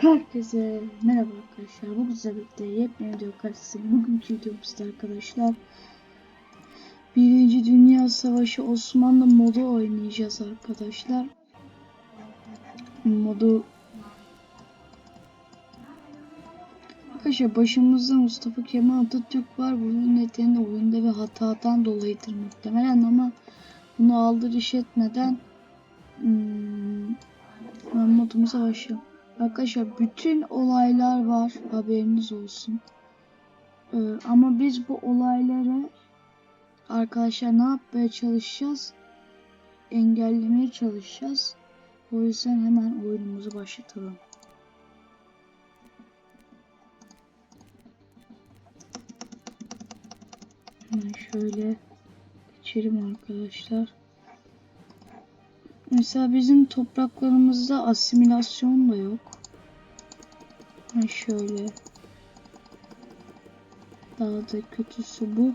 Herkese merhaba arkadaşlar. Bugün sizlerle birlikte yepyeni video karşısındayım. Bugünkü videomuzda arkadaşlar Birinci Dünya Savaşı Osmanlı modu oynayacağız arkadaşlar. Modu Arkadaşlar başımızda Mustafa Kemal Atatürk var. Bunun nedeni oyunda ve hatadan dolayıdır muhtemelen ama bunu aldırış etmeden hmm, modumuza başlayalım. Arkadaşlar bütün olaylar var haberiniz olsun. Ee, ama biz bu olayları arkadaşlar ne yapmaya çalışacağız? Engellemeye çalışacağız. O yüzden hemen oyunumuzu başlatalım. Hemen şöyle geçelim arkadaşlar. Mesela bizim topraklarımızda asimilasyon da yok. Ha şöyle. Daha da kötüsü bu.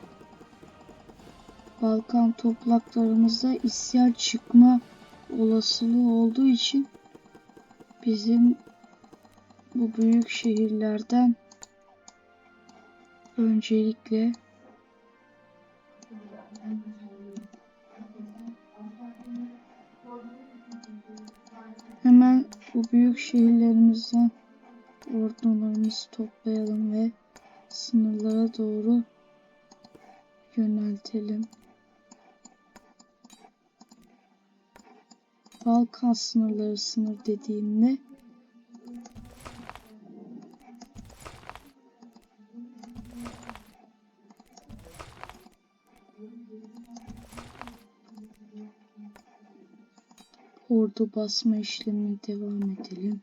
Balkan topraklarımızda isyan çıkma olasılığı olduğu için bizim bu büyük şehirlerden öncelikle büyük şehirlerimizden ordularımızı toplayalım ve sınırlara doğru yöneltelim. Balkan sınırları sınır dediğimde ordu basma işlemine devam edelim.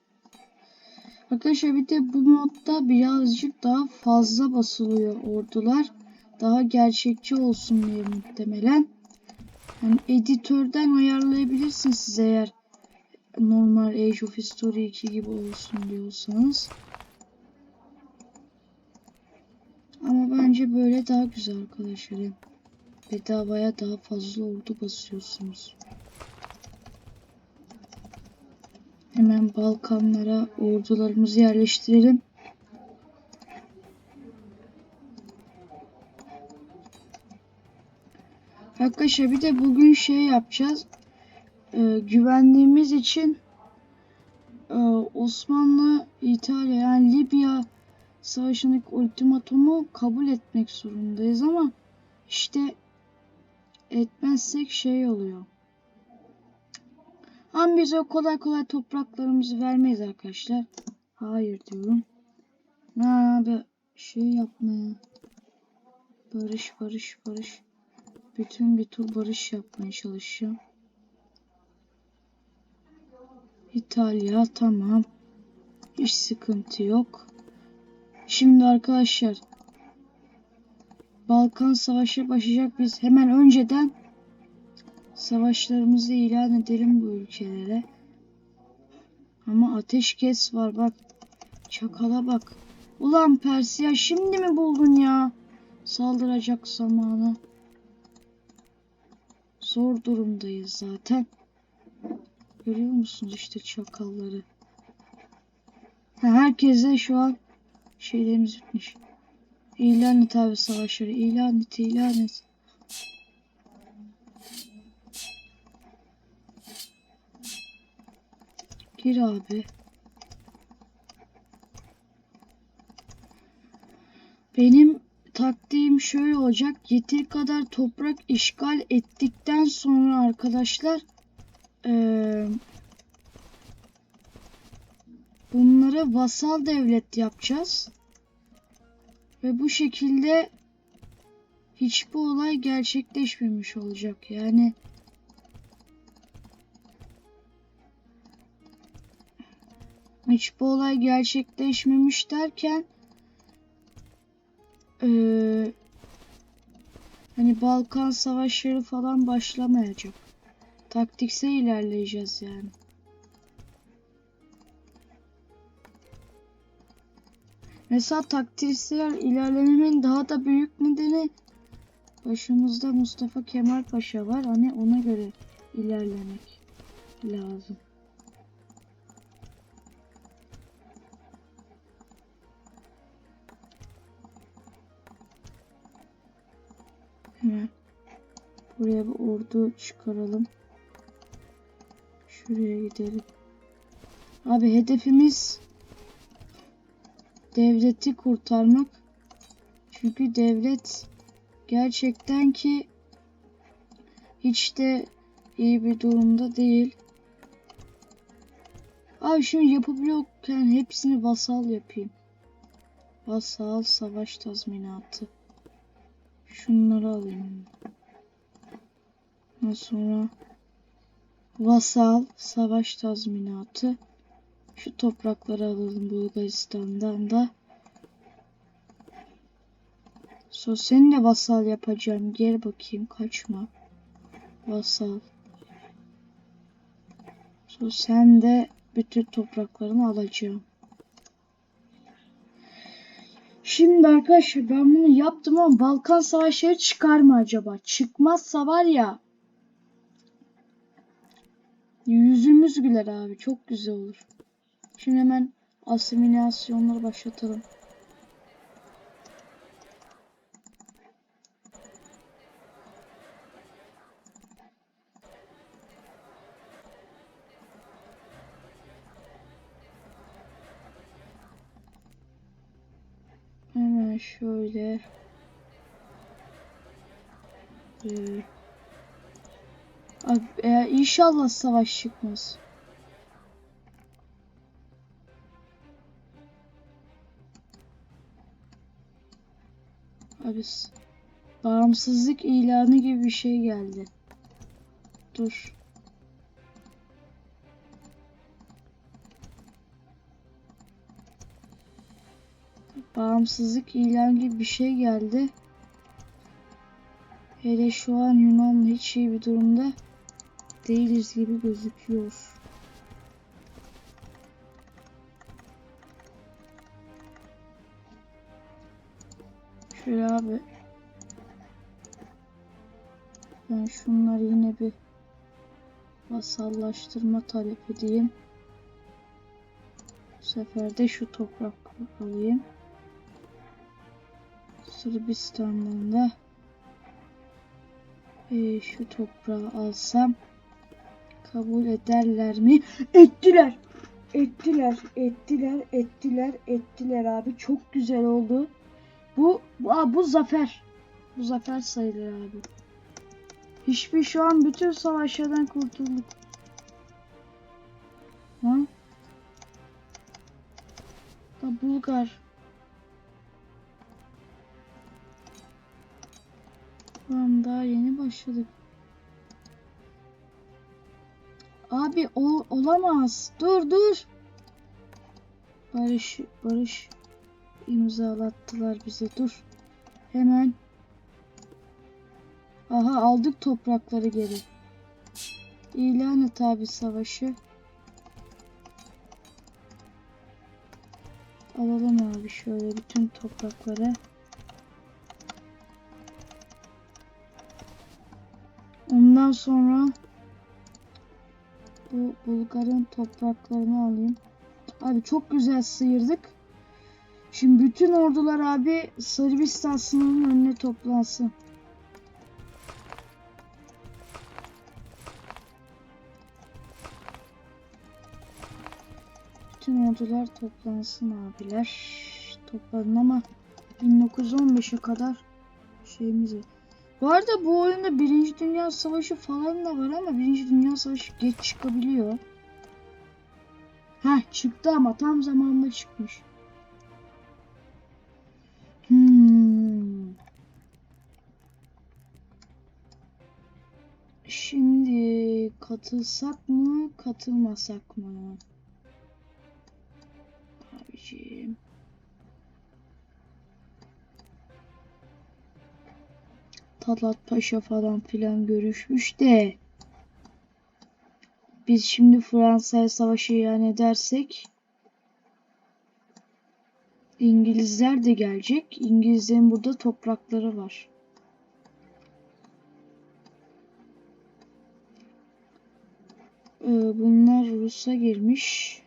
Arkadaşlar bir de bu modda birazcık daha fazla basılıyor ordular. Daha gerçekçi olsun diye muhtemelen. Yani editörden ayarlayabilirsiniz siz eğer normal Age of History 2 gibi olsun diyorsanız. Ama bence böyle daha güzel arkadaşlar. Bedavaya daha fazla ordu basıyorsunuz. Hemen Balkanlara ordularımızı yerleştirelim. Arkadaşlar bir de bugün şey yapacağız. Ee, güvenliğimiz için e, Osmanlı, İtalya yani Libya savaşındaki ultimatumu kabul etmek zorundayız ama işte etmezsek şey oluyor. Ama biz o kolay kolay topraklarımızı vermeyiz arkadaşlar. Hayır diyorum. Ne abi şey yapmaya. Barış barış barış. Bütün bir tur barış yapmaya çalışacağım. İtalya tamam. Hiç sıkıntı yok. Şimdi arkadaşlar Balkan Savaşı başlayacak. Biz hemen önceden savaşlarımızı ilan edelim bu ülkelere. Ama ateşkes var bak. Çakala bak. Ulan Persiya şimdi mi buldun ya? Saldıracak zamanı. Zor durumdayız zaten. Görüyor musunuz işte çakalları. Ha, herkese şu an şeylerimiz bitmiş. İlan et abi savaşları. İlan et, ilan et. Gir abi. Benim taktiğim şöyle olacak. Yeteri kadar toprak işgal ettikten sonra arkadaşlar ee, bunları vasal devlet yapacağız. Ve bu şekilde hiçbir olay gerçekleşmemiş olacak. Yani hiçbir olay gerçekleşmemiş derken ee, hani Balkan savaşları falan başlamayacak. Taktiksel ilerleyeceğiz yani. Mesela taktiksel ilerlememin daha da büyük nedeni başımızda Mustafa Kemal Paşa var. Hani ona göre ilerlemek lazım. Hemen buraya bir ordu çıkaralım. Şuraya gidelim. Abi hedefimiz devleti kurtarmak. Çünkü devlet gerçekten ki hiç de iyi bir durumda değil. Abi şimdi yapabiliyorken hepsini vasal yapayım. Vasal savaş tazminatı. Şunları alayım. Ondan sonra vasal savaş tazminatı. Şu toprakları alalım Bulgaristan'dan da. So seni de vasal yapacağım. Gel bakayım kaçma. Vasal. So sen de bütün topraklarını alacağım. Şimdi arkadaşlar ben bunu yaptım ama Balkan Savaşları çıkar mı acaba? Çıkmazsa var ya yüzümüz güler abi. Çok güzel olur. Şimdi hemen asimilasyonları başlatalım. Hemen şöyle. Abi, e, inşallah savaş çıkmaz. Abi bağımsızlık ilanı gibi bir şey geldi. Dur. Bağımsızlık ilan gibi bir şey geldi. Hele şu an Yunan hiç iyi bir durumda değiliz gibi gözüküyor. Şöyle abi. Ben şunları yine bir vasallaştırma talep edeyim. Bu sefer de şu toprak alayım. Sırbistan'dan da e, şu toprağı alsam kabul ederler mi? Ettiler. Ettiler, ettiler, ettiler, ettiler abi. Çok güzel oldu. Bu, bu, aa, bu zafer. Bu zafer sayılır abi. Hiçbir şu an bütün savaşlardan kurtulduk. Ha? Da Bulgar. Lan daha yeni başladık. Abi ol, olamaz. Dur dur. Barış barış imzalattılar bize. Dur. Hemen. Aha aldık toprakları geri. İlan et abi savaşı. Alalım abi şöyle bütün toprakları. Ondan sonra bu Bulgar'ın topraklarını alayım. Abi çok güzel sıyırdık. Şimdi bütün ordular abi Sırbistan sınırının önüne toplansın. Bütün ordular toplansın abiler. Toplanın ama 1915'e kadar şeyimiz var. Bu arada bu oyunda Birinci Dünya Savaşı falan da var ama Birinci Dünya Savaşı geç çıkabiliyor. Heh çıktı ama tam zamanında çıkmış. Hmm. Şimdi katılsak mı, katılmasak mı? Abiciğim. Talat Paşa falan filan görüşmüş de biz şimdi Fransa'ya savaşı ilan edersek İngilizler de gelecek. İngilizlerin burada toprakları var. Ee, bunlar Rus'a girmiş.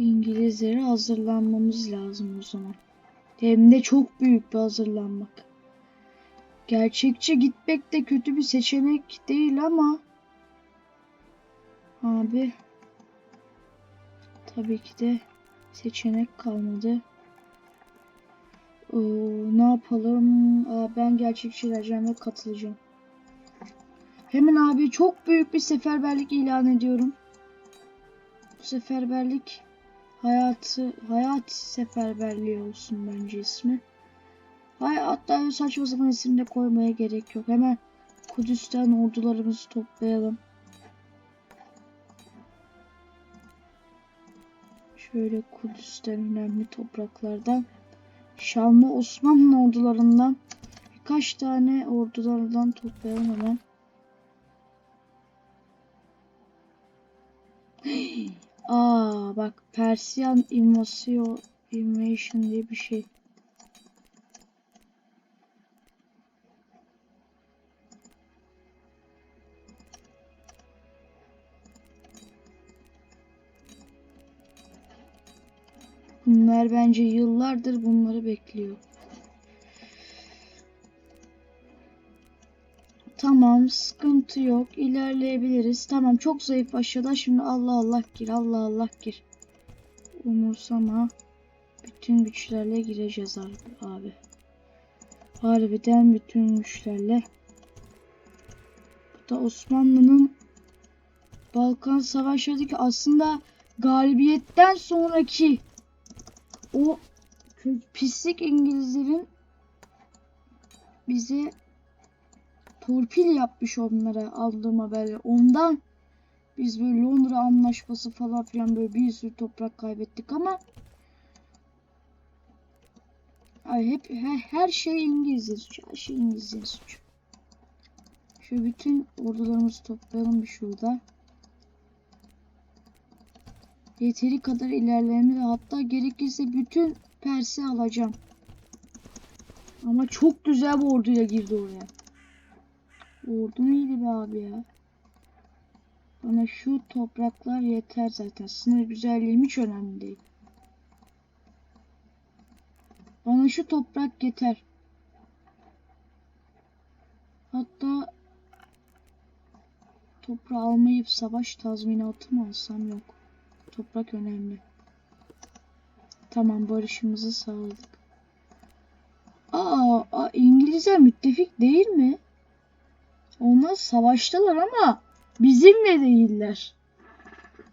İngilizlere hazırlanmamız lazım o zaman. Hem de çok büyük bir hazırlanmak. Gerçekçi gitmek de kötü bir seçenek değil ama abi tabii ki de seçenek kalmadı. Ee, ne yapalım? Aa, ben gerçekçi vereceğim ve katılacağım. Hemen abi çok büyük bir seferberlik ilan ediyorum. Bu seferberlik hayatı hayat seferberliği olsun bence ismi. Hay hatta öyle saçma sapan isim de koymaya gerek yok. Hemen Kudüs'ten ordularımızı toplayalım. Şöyle Kudüs'ten önemli topraklardan Şanlı Osmanlı ordularından birkaç tane ordulardan toplayalım hemen. Aa bak Persian Invasion Invasion diye bir şey. Bunlar bence yıllardır bunları bekliyor. Tamam, sıkıntı yok. İlerleyebiliriz. Tamam, çok zayıf aşağıda. Şimdi Allah Allah gir, Allah Allah gir. Umursama. Bütün güçlerle gireceğiz abi. abi. Harbiden bütün güçlerle. Bu da Osmanlı'nın Balkan Savaşları'ndaki aslında galibiyetten sonraki o pislik İngilizlerin bize torpil yapmış onlara aldığım haberle. Ondan biz böyle Londra anlaşması falan filan böyle bir sürü toprak kaybettik ama ay hep her, her şey İngilizlerin suçu. Her şey İngilizlerin suçu. Şu bütün ordularımızı toplayalım bir şurada. Yeteri kadar ilerlemeli hatta gerekirse bütün Pers'i alacağım. Ama çok güzel bir orduyla girdi oraya. Ordu iyiydi be abi ya. Bana şu topraklar yeter zaten. Sınır güzelliğim hiç önemli değil. Bana şu toprak yeter. Hatta toprağı almayıp savaş tazminatı mı alsam yok. Toprak önemli. Tamam barışımızı sağladık. Aa, aa İngilizler müttefik değil mi? Onlar savaştılar ama bizimle değiller.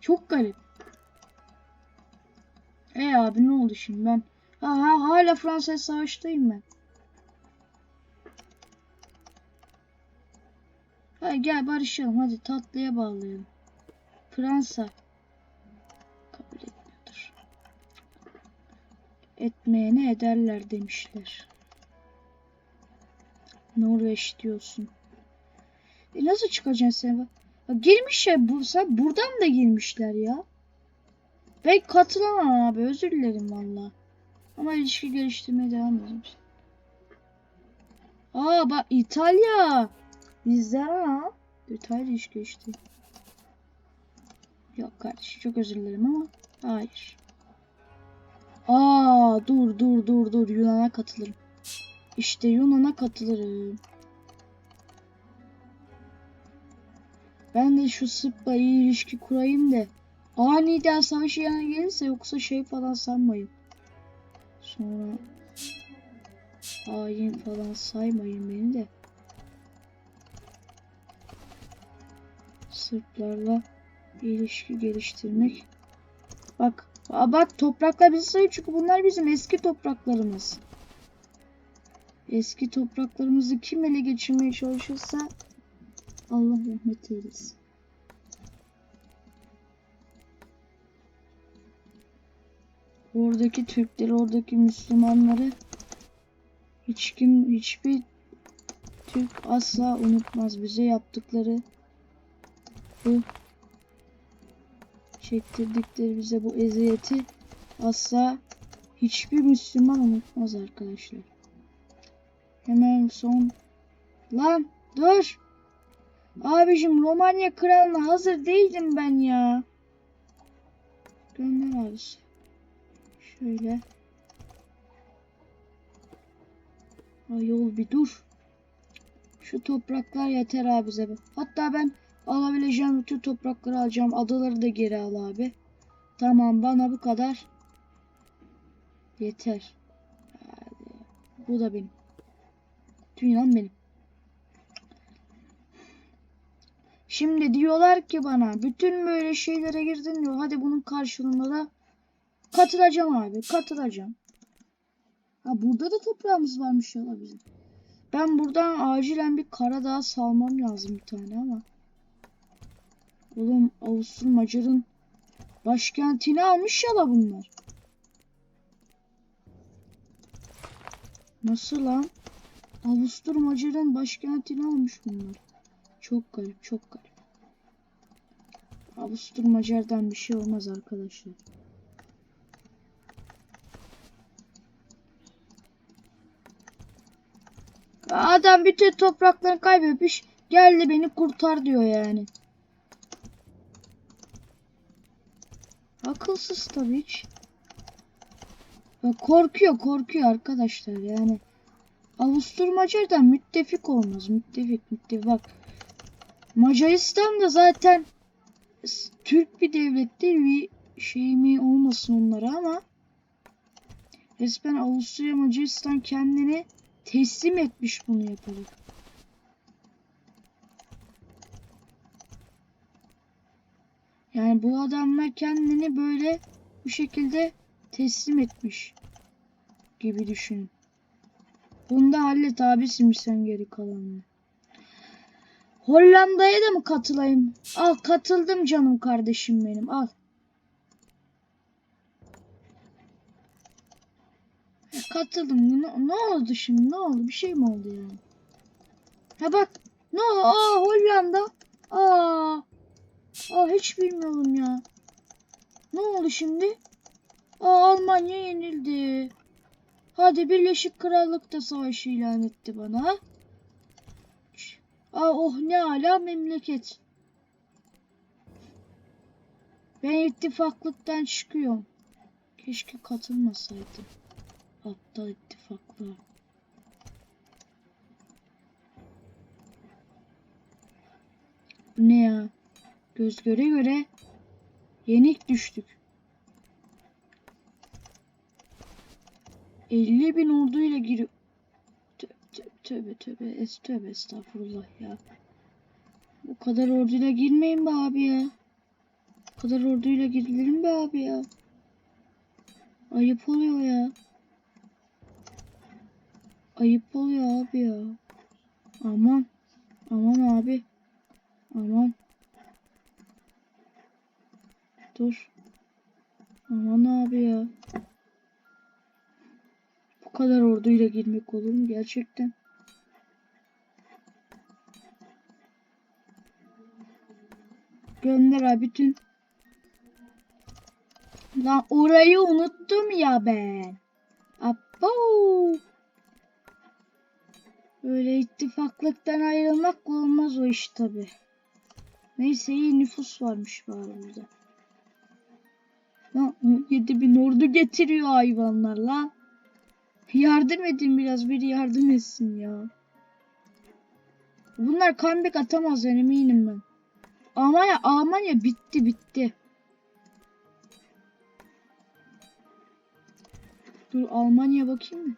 Çok garip. E abi ne oldu şimdi ben? Ha, ha hala Fransa savaştayım ben. Ha, gel barışalım hadi tatlıya bağlayalım. Fransa kabul etmiyordur. Etmeyene ederler demişler. Norveç diyorsun. E nasıl çıkacaksın sen? Bak, girmiş ya bu, sen buradan da girmişler ya. Ben katılamam abi özür dilerim valla. Ama ilişki geliştirmeye devam edeceğim. Aa bak İtalya. Bizden ha. İtalya ilişki gelişti. Yok kardeşim çok özür dilerim ama hayır. Aa dur dur dur dur Yunan'a katılırım. İşte Yunan'a katılırım. Ben de şu Sırp'la iyi ilişki kurayım da aniden savaş yana gelirse yoksa şey falan sanmayın. Sonra hain falan saymayın beni de. Sırplarla ilişki geliştirmek. Bak, bak topraklar bizi sayıyor çünkü bunlar bizim eski topraklarımız. Eski topraklarımızı kim ele geçirmeye çalışırsa Allah rahmet eylesin. Oradaki Türkleri, oradaki Müslümanları hiç kim, hiçbir Türk asla unutmaz bize yaptıkları bu çektirdikleri bize bu eziyeti asla hiçbir Müslüman unutmaz arkadaşlar. Hemen son lan dur. Abicim Romanya kralına hazır değildim ben ya. Gönder abisi. Şöyle. Ayol bir dur. Şu topraklar yeter abi bize. Hatta ben alabileceğim bütün toprakları alacağım. Adaları da geri al abi. Tamam bana bu kadar. Yeter. Hadi. Bu da benim. Dünyam benim. Şimdi diyorlar ki bana bütün böyle şeylere girdin diyor. Hadi bunun karşılığında da katılacağım abi. Katılacağım. Ha burada da toprağımız varmış ya bizim. Ben buradan acilen bir Karadağ salmam lazım bir tane ama. Oğlum Avusturya Macar'ın başkentini almış ya la bunlar. Nasıl lan? Avusturya Macar'ın başkentini almış bunlar. Çok garip, çok garip. Avusturya Macar'dan bir şey olmaz arkadaşlar. Adam bütün topraklarını kaybetmiş. Geldi beni kurtar diyor yani. Akılsız tabii hiç. Korkuyor korkuyor arkadaşlar yani. Avusturya Macar'dan müttefik olmaz. Müttefik müttefik bak. Macaristan da zaten Türk bir devlet değil bir şey mi olmasın onlara ama resmen Avusturya Macaristan kendini teslim etmiş bunu yaparak. Yani bu adamlar kendini böyle bu şekilde teslim etmiş gibi düşünün. Bunu da hallet abisin sen geri kalanını. Hollanda'ya da mı katılayım? Al katıldım canım kardeşim benim al. Katıldım. Ne, ne oldu şimdi? Ne oldu? Bir şey mi oldu yani? Ha bak. Ne oldu? Aa Hollanda. Aa. Aa hiç bilmiyorum ya. Ne oldu şimdi? Aa Almanya yenildi. Hadi Birleşik Krallık da savaşı ilan etti bana. Aa oh ne ala memleket. Ben ittifaklıktan çıkıyorum. Keşke katılmasaydım. Aptal ittifaklar. Bu ne ya? Göz göre göre yenik düştük. 50 bin orduyla giriyor. Tö- tö- Tövbe tövbe es tövbe estağfurullah ya. Bu kadar orduyla girmeyin be abi ya. Bu kadar orduyla girilir mi be abi ya? Ayıp oluyor ya. Ayıp oluyor abi ya. Aman. Aman abi. Aman. Dur. Aman abi ya. Bu kadar orduyla girmek olur mu gerçekten? Gönder abi bütün. Lan orayı unuttum ya ben. Abo. Öyle ittifaklıktan ayrılmakla olmaz o iş tabi. Neyse iyi nüfus varmış bari burada. Lan 17 bin ordu getiriyor hayvanlar la. Yardım edin biraz biri yardım etsin ya. Bunlar comeback atamaz yani eminim ben. Almanya Almanya bitti bitti. Dur Almanya bakayım mı?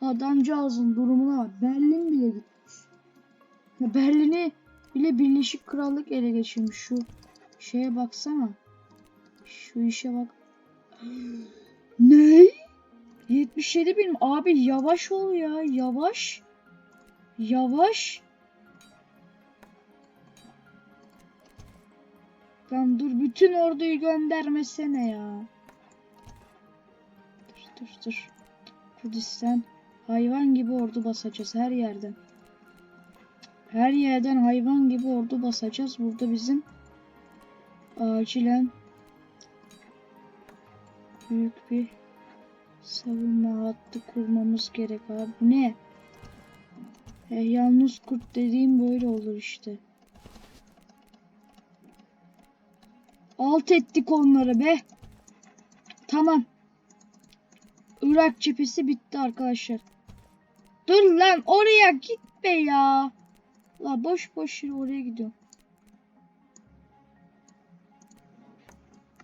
Adamcağızın durumuna bak. Berlin bile gitmiş. Berlin'i bile Birleşik Krallık ele geçirmiş. Şu şeye baksana. Şu işe bak. ne? 77 bin. Abi yavaş ol ya. Yavaş. Yavaş. Lan dur bütün orduyu göndermesene ya. Dur dur dur. Kurdistan hayvan gibi ordu basacağız her yerden. Her yerden hayvan gibi ordu basacağız. Burada bizim acilen büyük bir savunma hattı kurmamız gerek abi. Ne? E, yalnız kurt dediğim böyle olur işte. Alt ettik onları be. Tamam. Irak cephesi bitti arkadaşlar. Dur lan oraya gitme ya. La boş boş oraya gidiyorum.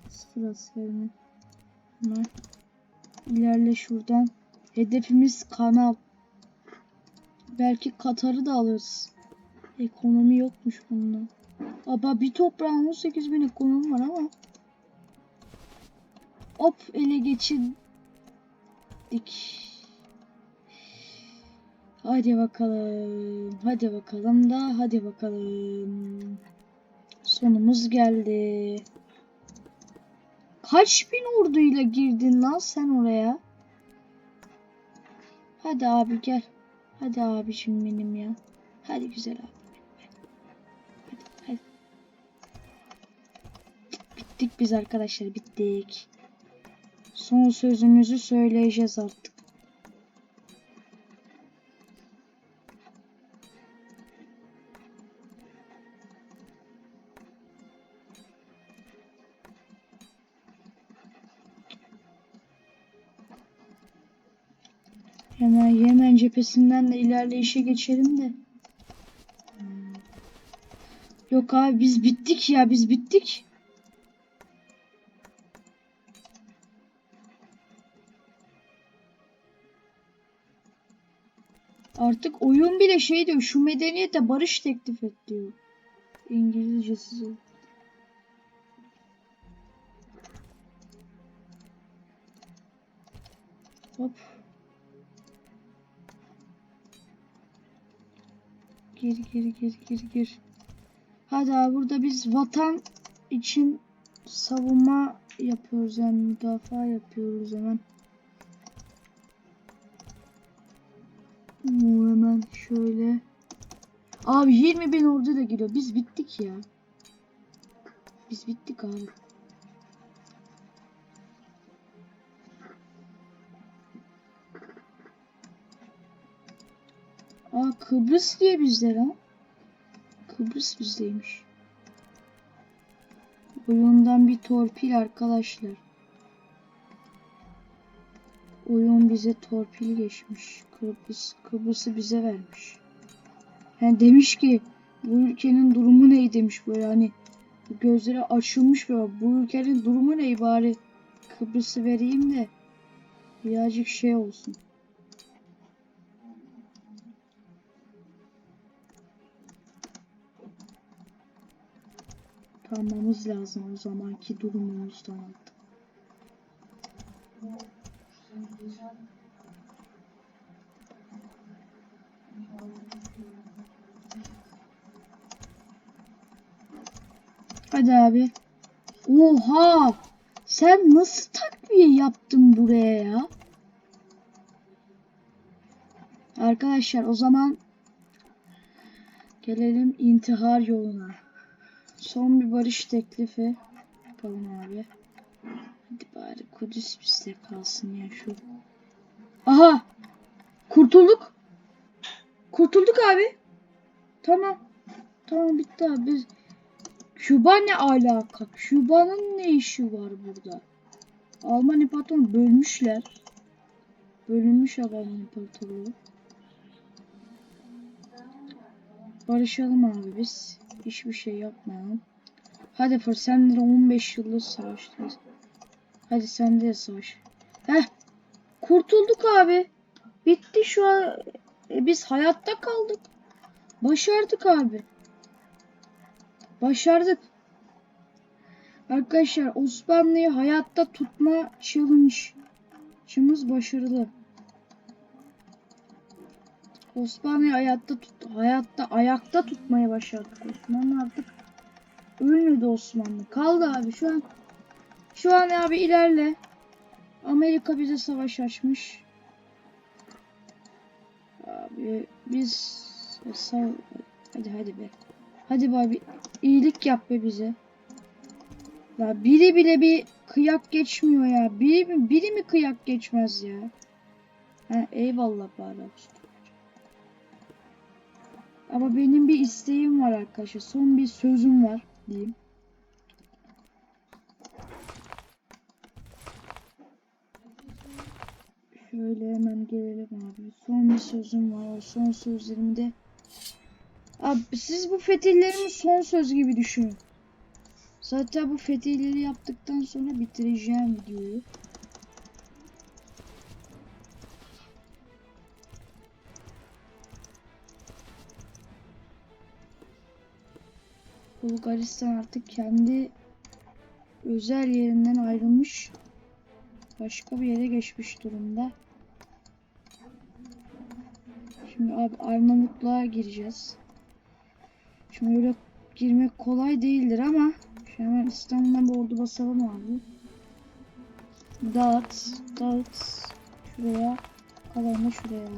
Sıfır askerine. Hemen ilerle şuradan. Hedefimiz kanal. Belki Katar'ı da alırız. Ekonomi yokmuş bunda. Aba bir toprağın 18 bin ekonomi var ama. Hop ele geçirdik. Hadi bakalım. Hadi bakalım da hadi bakalım. Sonumuz geldi. Kaç bin orduyla girdin lan sen oraya? Hadi abi gel. Hadi abicim benim ya. Hadi güzel abi. Hadi, hadi. Bittik biz arkadaşlar bittik. Son sözümüzü söyleyeceğiz artık. Yemen cephesinden de ilerleyişe geçelim de. Yok abi biz bittik ya biz bittik. Artık oyun bile şey diyor şu medeniyete barış teklif et diyor. İngilizcesi. Hop. Gir gir gir gir gir. Hadi abi burada biz vatan için savunma yapıyoruz yani müdafaa yapıyoruz hemen. Oo, hemen şöyle. Abi 20 bin ordu da geliyor. Biz bittik ya. Biz bittik abi. Aa Kıbrıs diye bizde lan. Kıbrıs bizdeymiş. Oyundan bir torpil arkadaşlar. Oyun bize torpil geçmiş. Kıbrıs, Kıbrıs'ı bize vermiş. Yani demiş ki bu ülkenin durumu ne demiş böyle hani gözleri açılmış böyle bu ülkenin durumu ne bari Kıbrıs'ı vereyim de birazcık şey olsun. Kalmamız lazım o zamanki durumumuzdan artık. Hadi abi. Oha! Sen nasıl takviye yaptın buraya ya? Arkadaşlar o zaman gelelim intihar yoluna. Son bir barış teklifi yapalım abi. Hadi bari Kudüs bizde kalsın ya şu. Aha! Kurtulduk. Kurtulduk abi. Tamam. Tamam bitti abi. Biz... Küba ne alaka? Küba'nın ne işi var burada? Alman İmparatorluğu bölmüşler. Bölünmüş Alman İmparatorluğu. Barışalım abi biz. Hiçbir şey yapmayalım. Hadi Fır senle de 15 yıllık savaştayız. Hadi sen de savaş. Heh. Kurtulduk abi. Bitti şu an. E, biz hayatta kaldık. Başardık abi. Başardık. Arkadaşlar Osmanlı'yı hayatta tutma challenge'ımız başarılı. Osmanlı'yı hayatta tut hayatta ayakta tutmayı başardık. Osmanlı artık ölmedi Osmanlı. Kaldı abi şu an şu an abi ilerle. Amerika bize savaş açmış. Abi biz sağ hadi hadi be. Hadi be abi iyilik yap be bize. Ya biri bile bir kıyak geçmiyor ya. Biri biri mi kıyak geçmez ya? Ha, eyvallah bari. Ama benim bir isteğim var arkadaşlar. Son bir sözüm var diyeyim. Şöyle hemen gelelim abi. Son bir sözüm var. Son sözlerimi de Abi siz bu fetihlerimi son söz gibi düşünün. Zaten bu fetihleri yaptıktan sonra bitireceğim videoyu. Bulgaristan artık kendi özel yerinden ayrılmış. Başka bir yere geçmiş durumda. Şimdi abi Arnavutluğa gireceğiz. Şimdi öyle girmek kolay değildir ama şu hemen İstanbul'dan bir ordu basalım abi. Dağıt, dağıt. Şuraya, kalanı şuraya.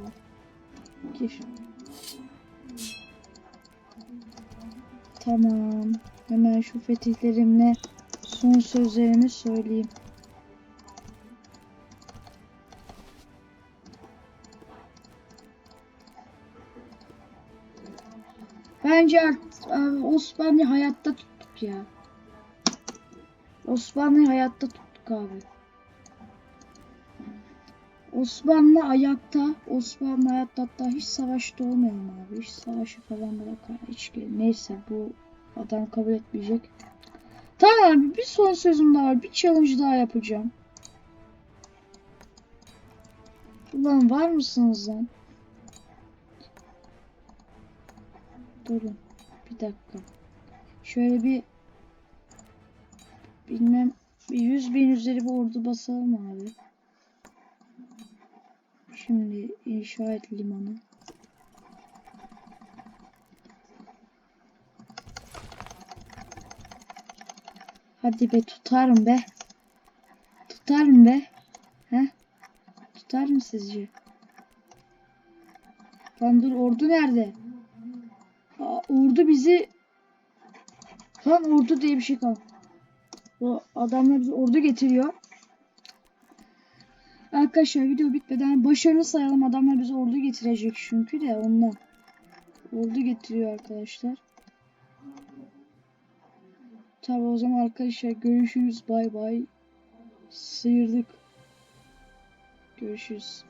Gir. Tamam. Hemen şu fetihlerimle son sözlerimi söyleyeyim. Bence abi Osmanlı hayatta tuttuk ya. Osmanlı hayatta tuttuk abi. Osmanlı ayakta, Osmanlı hayatta hatta hiç savaşta olmayalım abi. Hiç savaşı falan bırak. Hiç neyse bu adam kabul etmeyecek. Tamam abi bir son sözüm daha var. Bir challenge daha yapacağım. Ulan var mısınız lan? Durun. Bir dakika. Şöyle bir bilmem bir 100 bin üzeri bir ordu basalım abi. Şimdi inşa et limanı. Hadi be tutarım be. Tutarım be. He? Tutar mı sizce? Lan dur ordu nerede? Aa, ordu bizi Lan ordu diye bir şey kaldı. Bu adamlar bize ordu getiriyor. Arkadaşlar video bitmeden başarılı sayalım. Adamlar bize ordu getirecek çünkü de ondan. Ordu getiriyor arkadaşlar. Tabi o zaman arkadaşlar görüşürüz. Bay bay. Sıyırdık. Görüşürüz.